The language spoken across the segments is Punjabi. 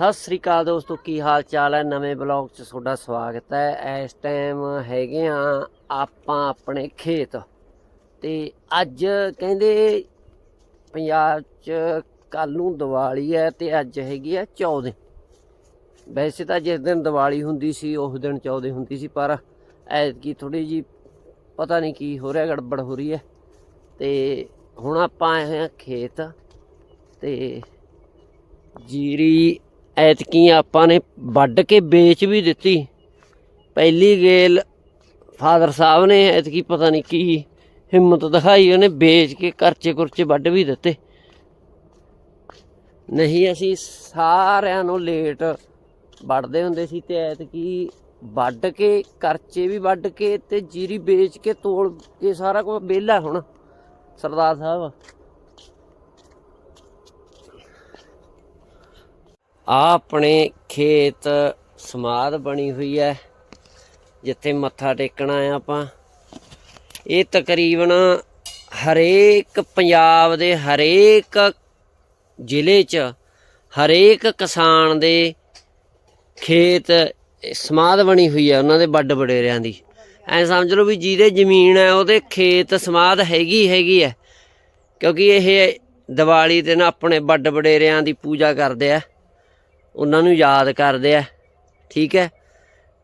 ਸਤਿ ਸ੍ਰੀ ਅਕਾਲ ਦੋਸਤੋ, ਕੀ ਹਾਲ ਚਾਲ ਹੈ? ਨਵੇਂ ਬਲੌਗ 'ਚ ਤੁਹਾਡਾ ਸਵਾਗਤ ਹੈ। ਇਸ ਟਾਈਮ ਹੈਗੇ ਆ ਆਪਾਂ ਆਪਣੇ ਖੇਤ। ਤੇ ਅੱਜ ਕਹਿੰਦੇ ਪੰਜਾਬ 'ਚ ਕੱਲ ਨੂੰ ਦੀਵਾਲੀ ਹੈ ਤੇ ਅੱਜ ਹੈਗੀ ਆ 14 ਵੈਸੇ ਤਾਂ ਜਿਸ ਦਿਨ ਦੀਵਾਲੀ ਹੁੰਦੀ ਸੀ, ਉਸ ਦਿਨ 14 ਹੁੰਦੀ ਸੀ, ਪਰ ਐਤਕੀ ਥੋੜੀ ਜੀ ਪਤਾ ਨਹੀਂ ਕੀ ਹੋ ਰਿਹਾ, ਗੜਬੜ ਹੋ ਰਹੀ ਹੈ। ਤੇ ਹੁਣ ਆਪਾਂ ਆਏ ਹਾਂ ਖੇਤ ਤੇ ਜੀਰੀ ਐਤਕੀ ਆਪਾਂ ਨੇ ਵੱਢ ਕੇ ਵੇਚ ਵੀ ਦਿੱਤੀ। ਪਹਿਲੀ ਗੇਲ ਫਾਦਰ ਸਾਹਿਬ ਨੇ ਐਤਕੀ ਪਤਾ ਨਹੀਂ ਕੀ ਹਿੰਮਤ ਦਿਖਾਈ, ਉਹਨੇ ਵੇਚ ਕੇ ਕਰਚੇ ਕੁਰਚੇ ਵੱਢ ਵੀ ਦਿੱਤੇ। ਨਹੀਂ, ਅਸੀਂ ਸਾਰਿਆਂ ਨੂੰ ਲੇਟ ਵੱਢਦੇ ਹੁੰਦੇ ਸੀ ਤੇ ਐਤਕੀ ਵੱਢ ਕੇ, ਕਰਚੇ ਵੀ ਵੱਢ ਕੇ ਤੇ ਜੀਰੀ ਵੇਚ ਕੇ ਤੋਲ ਕੇ ਸਾਰਾ ਕੁਝ ਵਿਹਲਾ ਹੁਣ, ਸਰਦਾਰ ਸਾਹਿਬ। ਆ ਆਪਣੇ ਖੇਤ ਸਮਾਧ ਬਣੀ ਹੋਈ ਹੈ, ਜਿੱਥੇ ਮੱਥਾ ਟੇਕਣਾ ਆ ਆਪਾਂ। ਇਹ ਤਕਰੀਬਨ ਹਰੇਕ ਪੰਜਾਬ ਦੇ ਹਰੇਕ ਜ਼ਿਲ੍ਹੇ 'ਚ, ਹਰੇਕ ਕਿਸਾਨ ਦੇ ਖੇਤ ਸਮਾਧ ਬਣੀ ਹੋਈ ਹੈ ਉਹਨਾਂ ਦੇ ਵੱਡ ਵਡੇਰਿਆਂ ਦੀ। ਐ ਸਮਝ ਲਓ ਵੀ ਜਿਹਦੇ ਜ਼ਮੀਨ ਹੈ, ਉਹਦੇ ਖੇਤ ਸਮਾਧ ਹੈਗੀ ਹੈਗੀ ਹੈ। ਕਿਉਂਕਿ ਇਹ ਦੀਵਾਲੀ ਤੇ ਨਾ ਆਪਣੇ ਵੱਡ ਵਡੇਰਿਆਂ ਦੀ ਪੂਜਾ ਕਰਦੇ ਆ। ਉਹਨਾਂ ਨੂੰ ਯਾਦ ਕਰਦੇ ਆ, ਠੀਕ ਹੈ?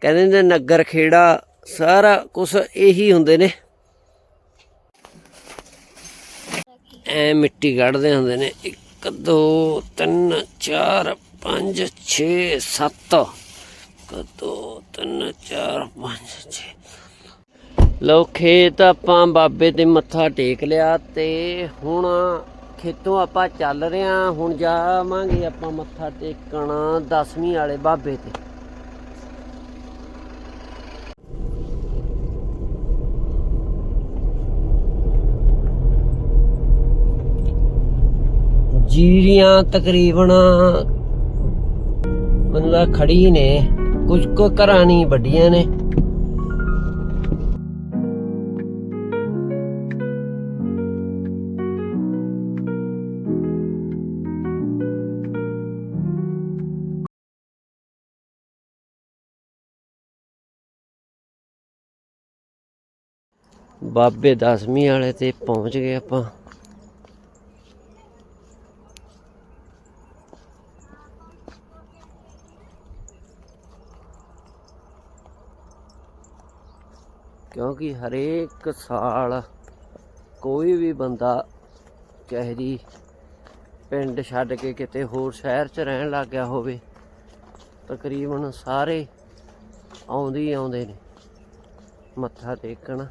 ਕਹਿੰਦੇ ਨੇ ਨਗਰ ਖੇੜਾ ਸਾਰਾ ਕੁਝ ਇਹੀ ਹੁੰਦੇ ਨੇ। ਐ ਮਿੱਟੀ ਕੱਢਦੇ ਹੁੰਦੇ ਨੇ। 1 2 3 4 5 6 7 1 2 3 4 5 6 ਲੋ ਖੇਤ ਆਪਾਂ ਬਾਬੇ ਤੇ ਮੱਥਾ ਟੇਕ ਲਿਆ ਤੇ ਹੁਣ ਖੇਤੋਂ ਆਪਾਂ ਚੱਲ ਰਹੇ ਹਾਂ ਹੁਣ ਜਾਵਾਂਗੇ ਆਪਾਂ ਮੱਥਾ ਟੇਕਣ ਦਸਵੀਂ ਵਾਲੇ ਬਾਬੇ ਤੇ। ਜੀਰੀਆਂ ਤਕਰੀਬਨ ਮੈਨੂੰ ਲੱਗਦਾ ਖੜੀ ਨੇ, ਕੁਝ ਕੁ ਘਰਾਂ ਨਹੀਂ ਵੱਡੀਆਂ ਨੇ। ਬਾਬੇ ਦਸਵੀਂ ਵਾਲੇ ਤੇ ਪਹੁੰਚ ਗਏ ਆਪਾਂ। ਕਿਉਂਕਿ ਹਰੇਕ ਸਾਲ ਕੋਈ ਵੀ ਬੰਦਾ ਚਾਹੇ ਜੀ ਪਿੰਡ ਛੱਡ ਕੇ ਕਿਤੇ ਹੋਰ ਸ਼ਹਿਰ 'ਚ ਰਹਿਣ ਲੱਗ ਗਿਆ ਹੋਵੇ, ਤਕਰੀਬਨ ਸਾਰੇ ਆਉਂਦੇ ਹੀ ਆਉਂਦੇ ਨੇ, ਮੱਥਾ ਟੇਕਣ।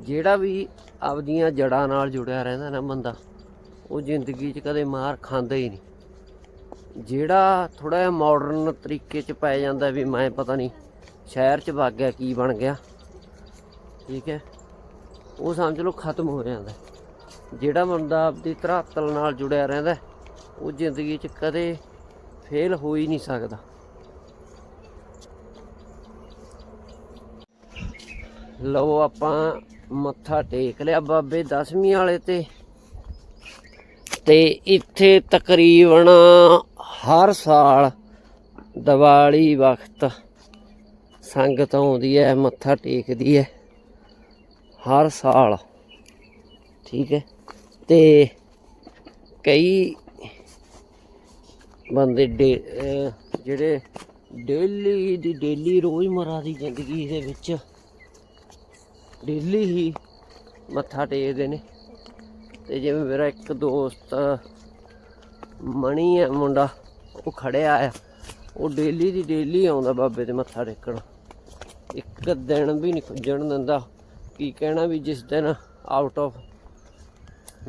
ਜਿਹੜਾ ਵੀ ਆਪਦੀਆਂ ਜੜਾਂ ਨਾਲ ਜੁੜਿਆ ਰਹਿੰਦਾ ਨਾ ਬੰਦਾ, ਉਹ ਜ਼ਿੰਦਗੀ 'ਚ ਕਦੇ ਮਾਰ ਖਾਂਦਾ ਹੀ ਨਹੀਂ। ਜਿਹੜਾ ਥੋੜਾ ਜਿਹਾ ਮਾਡਰਨ ਤਰੀਕੇ 'ਚ ਪੈ ਜਾਂਦਾ ਵੀ ਮੈਂ ਪਤਾ ਨਹੀਂ ਸ਼ਹਿਰ 'ਚ ਵਗ ਗਿਆ, ਕੀ ਬਣ ਗਿਆ, ਠੀਕ ਹੈ, ਉਹ ਸਮਝ ਲਓ ਖਤਮ ਹੋ ਜਾਂਦਾ। ਜਿਹੜਾ ਬੰਦਾ ਆਪਦੀ ਧਰਾਤਲ ਨਾਲ ਜੁੜਿਆ ਰਹਿੰਦਾ, ਉਹ ਜ਼ਿੰਦਗੀ 'ਚ ਕਦੇ ਫੇਲ ਹੋ ਹੀ ਨਹੀਂ ਸਕਦਾ। ਲਓ ਆਪਾਂ ਮੱਥਾ ਟੇਕ ਲਿਆ ਬਾਬੇ ਦਸਵੀਂ ਵਾਲੇ ਤੇ। ਤੇ ਇੱਥੇ ਤਕਰੀਬਨ ਹਰ ਸਾਲ ਦੀਵਾਲੀ ਵਕਤ ਸੰਗਤ ਆਉਂਦੀ ਹੈ, ਮੱਥਾ ਟੇਕਦੀ ਹੈ। ਹਰ ਸਾਲ, ਠੀਕ ਹੈ। ਤੇ ਕਈ ਬੰਦੇ ਡੇ- ਜਿਹੜੇ ਡੇਲੀ ਦੀ ਡੇਲੀ ਰੋਜ਼ਮਰਾ ਦੀ ਜ਼ਿੰਦਗੀ ਦੇ ਵਿੱਚ ਡੇਲੀ ਹੀ ਮੱਥਾ ਟੇਕਦੇ ਨੇ। ਤੇ ਜਿਵੇਂ ਮੇਰਾ ਇੱਕ ਦੋਸਤ ਮਣੀ ਹੈ, ਮੁੰਡਾ, ਉਹ ਖੜਿਆ ਆ। ਉਹ ਡੇਲੀ ਦੀ ਡੇਲੀ ਆਉਂਦਾ ਬਾਬੇ ਤੇ ਮੱਥਾ ਟੇਕਣ। ਇੱਕ ਦਿਨ ਵੀ ਨਹੀਂ ਖੁੱਜਣ ਦਿੰਦਾ। ਕੀ ਕਹਿਣਾ ਵੀ ਜਿਸ ਦਿਨ ਆਊਟ ਆਫ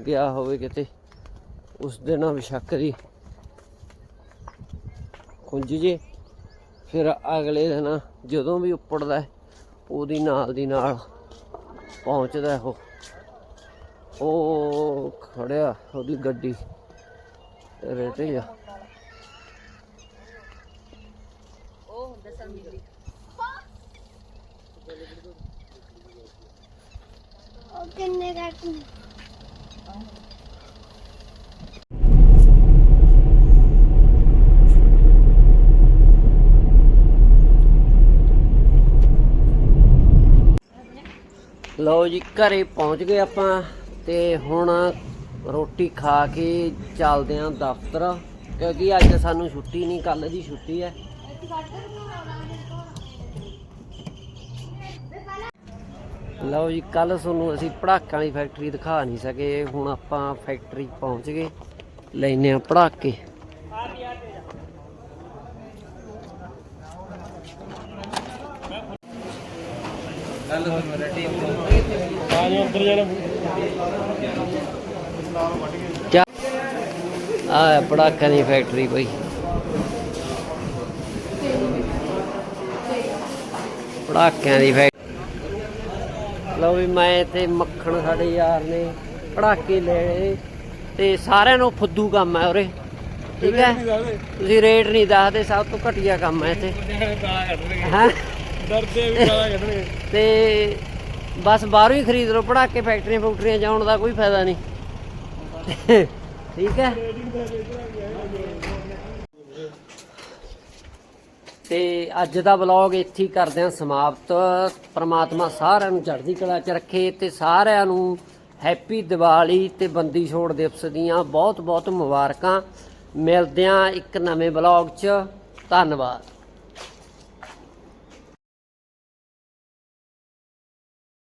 ਗਿਆ ਹੋਵੇ ਕਿਤੇ, ਉਸ ਦਿਨ ਵਿਸ਼ੱਕ ਦੀ ਖੁੰਝ ਜੇ। ਫਿਰ ਅਗਲੇ ਦਿਨ ਜਦੋਂ ਵੀ ਉੱਪੜਦਾ ਉਹਦੀ ਨਾਲ ਦੀ ਨਾਲ ਪਹੁੰਚਦਾ ਉਹ। ਉਹ ਖੜਿਆ ਉਹਦੀ ਗੱਡੀ। ਰੇਟੇ ਜਾ ਉਹ ਕਿੰਨੇ ਕੱਟ ਲਓ ਜੀ, ਘਰੇ ਪਹੁੰਚ ਗਏ ਆਪਾਂ ਤੇ ਹੁਣ ਰੋਟੀ ਖਾ ਕੇ ਚੱਲਦੇ ਆਂ ਦਫ਼ਤਰ, ਕਿਉਂਕਿ ਅੱਜ ਸਾਨੂੰ ਛੁੱਟੀ ਨਹੀਂ ਕੱਲ ਦੀ ਛੁੱਟੀ ਹੈ। ਲਓ ਜੀ ਕੱਲ ਤੁਹਾਨੂੰ ਅਸੀਂ ਪੜਾਕਾਂ ਵਾਲੀ ਫੈਕਟਰੀ ਦਿਖਾ ਨਹੀਂ ਸਕੇ, ਹੁਣ ਆਪਾਂ ਫੈਕਟਰੀ ਪਹੁੰਚ ਗਏ ਲੈਨੇ ਆ ਪੜਾਕੇ। ਕਿਆ? ਆ ਪੜਾਕਾਂ ਦੀ ਫੈਕਟਰੀ ਬਈ ਪੜਾਕਿਆਂ ਦੀ ਫੈਕਟਰੀ ਲਓ ਵੀ ਮੈਂ ਤੇ ਮੱਖਣ ਸਾਡੇ ਯਾਰ ਨੇ ਪੜਾਕੇ ਲੈ ਲਏ ਤੇ ਸਾਰਿਆਂ ਨੂੰ ਫੁੱਦੂ ਕੰਮ ਹੈ ਉਰੇ। ਠੀਕ ਹੈ? ਤੁਸੀਂ ਰੇਟ ਨਹੀਂ ਦੱਸਦੇ ਸਭ ਤੋਂ ਘਟੀਆ ਕੰਮ ਹੈ ਇੱਥੇ। ਹੈਂ? ਡਰਦੇ ਵੀ ਗਾਲਾਂ ਕੱਢਣਗੇ। ਤੇ ਬਸ ਬਾਹਰੋਂ ਹੀ ਖਰੀਦ ਲਓ, ਪੜਾਕੇ ਫੈਕਟਰੀਆਂ ਫੈਕਟਰੀਆਂ ਜਾਣ ਦਾ ਕੋਈ ਫਾਇਦਾ ਨਹੀਂ। ਠੀਕ ਹੈ? ਤੇ ਅੱਜ ਦਾ ਵਲੌਗ ਇੱਥੇ ਹੀ ਕਰਦੇ ਹਾਂ ਸਮਾਪਤ। ਪ੍ਰਮਾਤਮਾ ਸਾਰਿਆਂ ਨੂੰ ਚੜ੍ਹਦੀ ਕਲਾ 'ਚ ਰੱਖੇ ਤੇ ਸਾਰਿਆਂ ਨੂੰ ਹੈਪੀ ਦੀਵਾਲੀ ਤੇ ਬੰਦੀ ਛੋੜ ਦਿਵਸ ਦੀਆਂ ਬਹੁਤ ਬਹੁਤ ਮੁਬਾਰਕਾਂ। ਮਿਲਦੇ ਹਾਂ ਇੱਕ ਨਵੇਂ ਵਲੌਗ 'ਚ। ਧੰਨਵਾਦ।